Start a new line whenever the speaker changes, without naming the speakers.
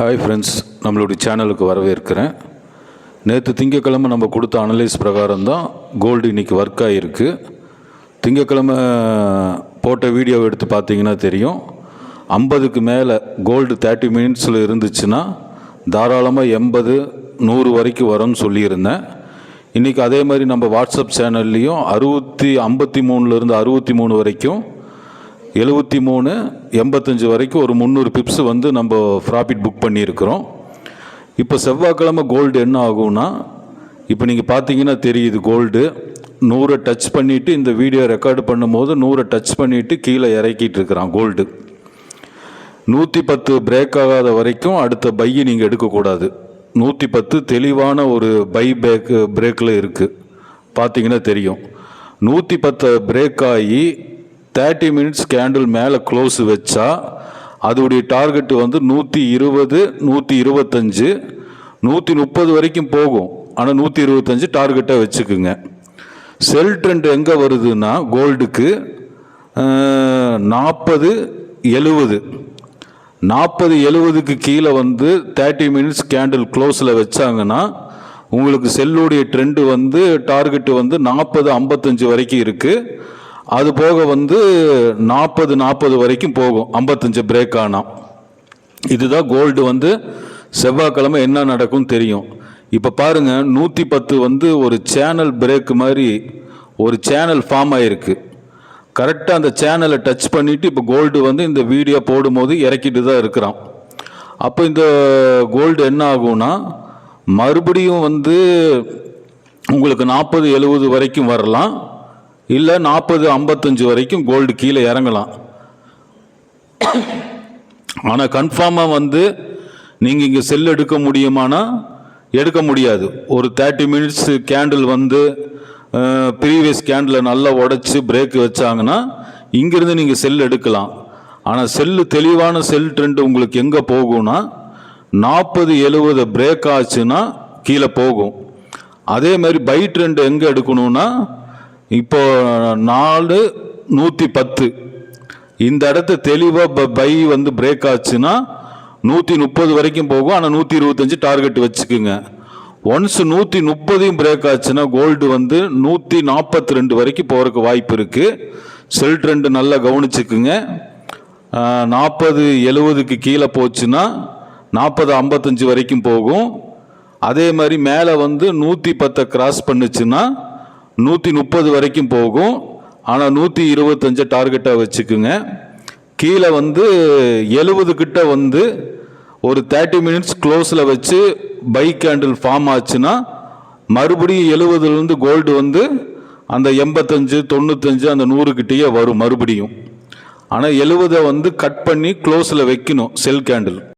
Hi friends நம்மளுடைய சேனலுக்கு வரவேற்கிறேன். நேற்று திங்கக்கிழமை நம்ம கொடுத்த அனலைஸ் பிரகாரம் தான் கோல்டு இன்னைக்கு ஒர்க் ஆகிருக்கு திங்கக்கிழமை போட்ட வீடியோவை எடுத்து பார்த்தீங்கன்னா தெரியும். ஐம்பதுக்கு மேலே கோல்டு தேர்ட்டி மினிட்ஸில் இருந்துச்சுன்னா தாராளமாக எண்பது நூறு வரைக்கும் வரும்னு சொல்லியிருந்தேன். இன்றைக்கி அதே மாதிரி நம்ம வாட்ஸ்அப் சேனல்லையும் அறுபத்தி ஐம்பத்தி மூணுலேருந்து அறுபத்தி மூணு வரைக்கும் எழுபத்தி மூணு எண்பத்தஞ்சு வரைக்கும் ஒரு முந்நூறு பிப்ஸ் வந்து நம்ம ப்ராஃபிட் புக் பண்ணியிருக்கிறோம். இப்போ செவ்வாய்க்கிழமை கோல்டு என்ன ஆகும்னா இப்போ நீங்கள் பார்த்தீங்கன்னா தெரியுது கோல்டு நூறை டச் பண்ணிவிட்டு இந்த வீடியோ ரெக்கார்டு பண்ணும்போது நூறை டச் பண்ணிவிட்டு கீழே இறக்கிட்டு இருக்கிறான் கோல்டு நூற்றி பத்து பிரேக் ஆகாத வரைக்கும் அடுத்த பையை நீங்கள் எடுக்கக்கூடாது. நூற்றி பத்து தெளிவான ஒரு பை பேக் பிரேக்கில் இருக்குது பார்த்தீங்கன்னா தெரியும். நூற்றி பத்து பிரேக் ஆகி தேர்ட்டி மினிட்ஸ் கேண்டில் மேலே க்ளோஸ் வச்சா அதோடைய டார்கெட் வந்து நூற்றி இருபது நூற்றி இருபத்தஞ்சு நூற்றி முப்பது வரைக்கும் போகும். ஆனால் நூற்றி இருபத்தஞ்சு டார்கெட்டாக வச்சுக்குங்க. செல் ட்ரெண்ட் எங்கே வருதுன்னா கோல்டுக்கு நாற்பது எழுவது. நாற்பது எழுவதுக்கு கீழே வந்து தேர்ட்டி மினிட்ஸ் கேண்டில் க்ளோஸில் வச்சாங்கன்னா உங்களுக்கு செல்லுடைய ட்ரெண்டு வந்து டார்கெட்டு வந்து நாற்பது ஐம்பத்தஞ்சு வரைக்கும் இருக்குது அது போக வந்து நாற்பது நாற்பது வரைக்கும் போகும். ஐம்பத்தஞ்சு பிரேக் ஆனால் இதுதான் கோல்டு வந்து செவ்வாய்க்கிழமை என்ன நடக்கும் தெரியும். இப்போ பாருங்க நூற்றி பத்து வந்து ஒரு சேனல் பிரேக் மாதிரி ஒரு சேனல் ஃபார்ம் ஆகிருக்கு கரெக்டாக அந்த சேனலை டச் பண்ணிவிட்டு இப்போ கோல்டு வந்து இந்த வீடியோ போடும்போது இறக்கிட்டு தான் இருக்கிறான். அப்போ இந்த கோல்டு என்ன ஆகும்னா மறுபடியும் வந்து உங்களுக்கு நாற்பது எழுபது வரைக்கும் வரலாம். இல்லை நாற்பது ஐம்பத்தஞ்சு வரைக்கும் கோல்டு கீழே இறங்கலாம். ஆனால் கன்ஃபார்மாக வந்து நீங்கள் இங்கே செல் எடுக்க முடியுமானா எடுக்க முடியாது. ஒரு தேர்ட்டி மினிட்ஸ் கேண்டில் வந்து ப்ரீவியஸ் கேண்டிலை நல்லா உடச்சி பிரேக் வச்சாங்கன்னா இங்கேருந்து நீங்கள் செல் எடுக்கலாம். ஆனால் செல்லு தெளிவான செல் ட்ரெண்ட் உங்களுக்கு எங்கே போகும்னா நாற்பது எழுபது பிரேக் ஆச்சுன்னா கீழே போகும். அதே மாதிரி பை ட்ரெண்ட் எங்கே எடுக்கணும்னா இப்போ நாலு நூற்றி பத்து. இந்த இடத்த தெளிவாக பை வந்து பிரேக் ஆச்சுன்னா நூற்றி முப்பது வரைக்கும் போகும். ஆனால் நூற்றி இருபத்தஞ்சு டார்கெட் வச்சுக்குங்க. ஒன்ஸ் நூற்றி முப்பதையும் பிரேக் ஆச்சுன்னா கோல்டு வந்து நூற்றி நாற்பத்தி ரெண்டு வரைக்கும் போகிறதுக்கு வாய்ப்பு இருக்குது செல் ட்ரெண்டு நல்லா கவனிச்சுக்குங்க. நாற்பது எழுவதுக்கு கீழே போச்சுன்னா நாற்பது ஐம்பத்தஞ்சு வரைக்கும் போகும். அதே மாதிரி மேலே வந்து நூற்றி பத்தை கிராஸ் பண்ணுச்சுன்னா நூற்றி முப்பது வரைக்கும் போகும். ஆனால் நூற்றி இருபத்தஞ்சை டார்கெட்டாக வச்சுக்குங்க. கீழே வந்து எழுபது கிட்ட வந்து ஒரு தேர்ட்டி மினிட்ஸ் க்ளோஸில் வச்சு பைக் கேண்டில் ஃபார்ம் ஆச்சுன்னா மறுபடியும் எழுபதுலேருந்து கோல்டு வந்து அந்த எண்பத்தஞ்சு தொண்ணூத்தஞ்சு அந்த நூறுக்கிட்டேயே வரும் மறுபடியும். ஆனால் எழுபதை வந்து கட் பண்ணி க்ளோஸில் வைக்கணும் செல் கேண்டில்